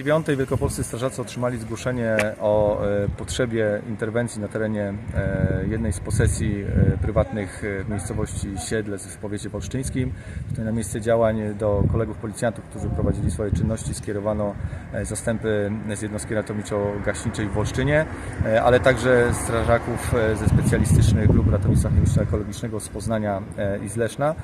dziewiątej Wielkopolscy Strażacy otrzymali zgłoszenie o e, potrzebie interwencji na terenie e, jednej z posesji e, prywatnych w miejscowości Siedlec w powiecie wolsztyńskim. Tutaj na miejsce działań do kolegów policjantów, którzy prowadzili swoje czynności, skierowano zastępy z jednostki ratowniczo-gaśniczej w Wolsztynie, e, ale także strażaków ze specjalistycznych grup ratownictwa chemiczno-ekologicznego z Poznania i z Leszna,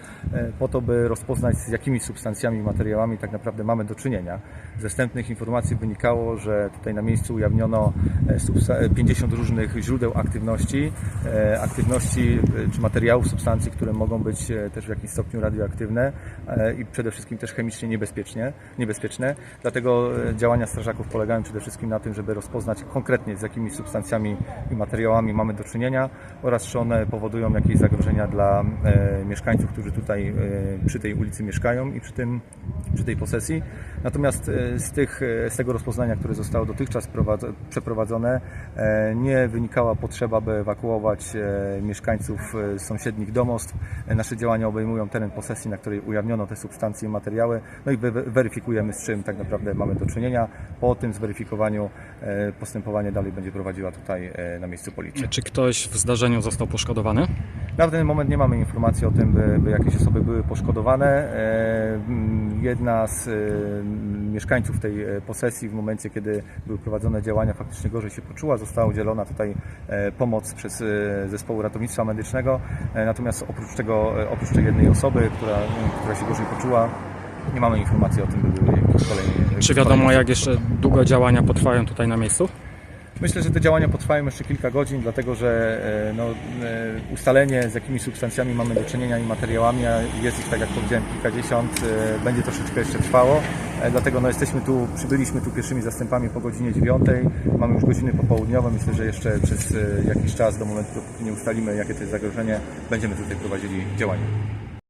po to, by rozpoznać z jakimi substancjami i materiałami tak naprawdę mamy do czynienia. Ze wstępnych informacji wynikało, że tutaj na miejscu ujawniono e, substa- e, 50 różnych źródeł aktywności, e, aktywności e, czy materiałów, substancji, które mogą być e, też w jakimś stopniu radioaktywne e, i przede wszystkim też chemicznie niebezpiecznie, niebezpieczne. Dlatego e, działania strażaków polegają przede wszystkim na tym, żeby rozpoznać konkretnie z jakimi substancjami i materiałami mamy do czynienia oraz czy one powodują jakieś zagrożenia dla e, mieszkańców, którzy tutaj e, przy tej ulicy mieszkają i przy, tym, przy tej posesji. Natomiast e, z, tych, e, z tego rozpoznania, które zostało dotychczas prowadzo- przeprowadzone, e, nie wynikała potrzeba, by ewakuować e, mieszkańców e, sąsiednich domostw. Nasze działania obejmują teren posesji, na której ujawniono te substancje i materiały, no i weryfikujemy, z czym tak naprawdę mamy do czynienia. Po tym zweryfikowaniu postępowanie dalej będzie prowadziła tutaj na miejscu policja. Czy ktoś w zdarzeniu został poszkodowany? Na ten moment nie mamy informacji o tym, by, by jakieś osoby były poszkodowane. E, Jedna z e, mieszkańców tej e, posesji w momencie, kiedy były prowadzone działania, faktycznie gorzej się poczuła. Została udzielona tutaj pomoc przez zespołu ratownictwa medycznego. Natomiast oprócz tego, oprócz tej jednej osoby, która, która się gorzej poczuła, nie mamy informacji o tym, by były jakieś kolejne. Czy wiadomo, kolejne jak jeszcze długo działania potrwają tutaj na miejscu? Myślę, że te działania potrwają jeszcze kilka godzin, dlatego że e, no, e, ustalenie z jakimi substancjami mamy do czynienia i materiałami, a jest ich tak jak powiedziałem kilkadziesiąt, e, będzie troszeczkę jeszcze trwało. Dlatego no, jesteśmy tu, przybyliśmy tu pierwszymi zastępami po godzinie dziewiątej. Mamy już godziny popołudniowe. Myślę, że jeszcze przez jakiś czas do momentu, dopóki nie ustalimy jakie to jest zagrożenie, będziemy tutaj prowadzili działania.